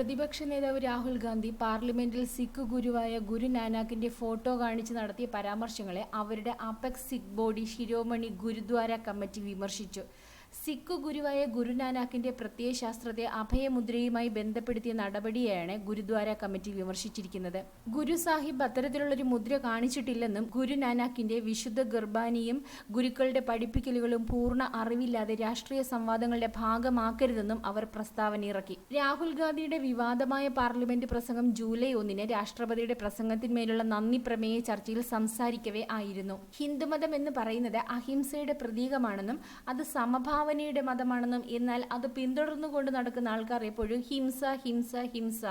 പ്രതിപക്ഷ നേതാവ് രാഹുൽ ഗാന്ധി പാർലമെന്റിൽ സിഖ് ഗുരുവായ ഗുരു നാനാക്കിന്റെ ഫോട്ടോ കാണിച്ച് നടത്തിയ പരാമർശങ്ങളെ അവരുടെ apex Sikh body Shiromani Gurdwara committee വിമർശിച്ചു. സിഖ് ഗുരുവായ ഗുരുനാനാക്കിന്റെ പ്രത്യയശാസ്ത്രത്തെ അഭയമുദ്രയുമായി ബന്ധപ്പെടുത്തിയ നടപടിയെയാണ് ഗുരുദ്വാര കമ്മിറ്റി വിമർശിച്ചിരിക്കുന്നത്. ഗുരു സാഹിബ് അത്തരത്തിലുള്ളൊരു മുദ്ര കാണിച്ചിട്ടില്ലെന്നും ഗുരുനാനാക്കിന്റെ വിശുദ്ധ ഗർഭാനിയും ഗുരുക്കളുടെ പഠിപ്പിക്കലുകളും പൂർണ അറിവില്ലാതെ രാഷ്ട്രീയ സംവാദങ്ങളുടെ ഭാഗമാക്കരുതെന്നും അവർ പ്രസ്താവന ഇറക്കി. രാഹുൽ ഗാന്ധിയുടെ വിവാദമായ പാർലമെന്റ് പ്രസംഗം ജൂലൈ ഒന്നിന് രാഷ്ട്രപതിയുടെ പ്രസംഗത്തിന്മേലുള്ള നന്ദി പ്രമേയ ചർച്ചയിൽ സംസാരിക്കവേ ആയിരുന്നു. ഹിന്ദുമതം എന്ന് പറയുന്നത് അഹിംസയുടെ പ്രതീകമാണെന്നും അത് സമഭാവനയുടെ മതമാണെന്നും എന്നാൽ അത് പിന്തുടർന്നുകൊണ്ട് നടക്കുന്ന ആൾക്കാർ എപ്പോഴും ഹിംസ ഹിംസ ഹിംസ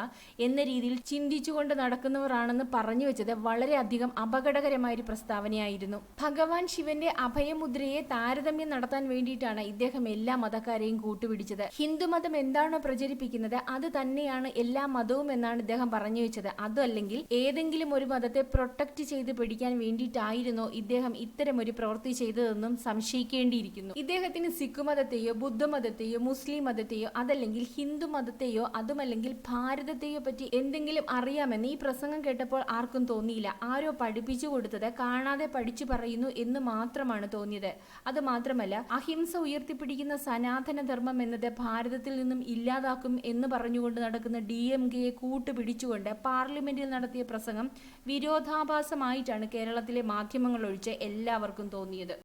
എന്ന രീതിയിൽ ചിന്തിച്ചുകൊണ്ട് നടക്കുന്നവരാണെന്ന് പറഞ്ഞു വെച്ചത് വളരെയധികം അപകടകരമായ ഒരു പ്രസ്താവനയായിരുന്നു. ഭഗവാൻ ശിവന്റെ അഭയമുദ്രയെ താരതമ്യം നടത്താൻ വേണ്ടിയിട്ടാണ് ഇദ്ദേഹം എല്ലാ മതക്കാരെയും കൂട്ടുപിടിച്ചത്. ഹിന്ദുമതം എന്താണോ പ്രചരിപ്പിക്കുന്നത് അത് തന്നെയാണ് എല്ലാ മതവും എന്നാണ് ഇദ്ദേഹം പറഞ്ഞു വെച്ചത്. അതല്ലെങ്കിൽ ഏതെങ്കിലും ഒരു മതത്തെ പ്രൊട്ടക്ട് ചെയ്ത് പിടിക്കാൻ വേണ്ടിയിട്ടായിരുന്നോ ഇദ്ദേഹം ഇത്തരം ഒരു പ്രവൃത്തി ചെയ്തതെന്നും സംശയിക്കേണ്ടിയിരിക്കുന്നു. ഇദ്ദേഹത്തിന് സിഖ് മതത്തെയോ ബുദ്ധമതത്തെയോ മുസ്ലിം മതത്തെയോ അതല്ലെങ്കിൽ ഹിന്ദു മതത്തെയോ അതുമല്ലെങ്കിൽ ഭാരതത്തെയോ പറ്റി എന്തെങ്കിലും അറിയാമെന്ന് ഈ പ്രസംഗം കേട്ടപ്പോൾ ആർക്കും തോന്നിയില്ല. ആരോ പഠിപ്പിച്ചു കൊടുത്തത് കാണാതെ പഠിച്ചു പറയുന്നു എന്ന് മാത്രമാണ് തോന്നിയത്. അത് മാത്രമല്ല അഹിംസ ഉയർത്തിപ്പിടിക്കുന്ന സനാതന ധർമ്മം എന്നത് ഭാരതത്തിൽ നിന്നും ഇല്ലാതാക്കും എന്ന് പറഞ്ഞുകൊണ്ട് നടക്കുന്ന ഡി എം കെയെ കൂട്ടുപിടിച്ചുകൊണ്ട് പാർലമെന്റിൽ നടത്തിയ പ്രസംഗം വിരോധാഭാസമായിട്ടാണ് കേരളത്തിലെ മാധ്യമങ്ങൾ ഒഴിച്ച് എല്ലാവർക്കും തോന്നിയത്.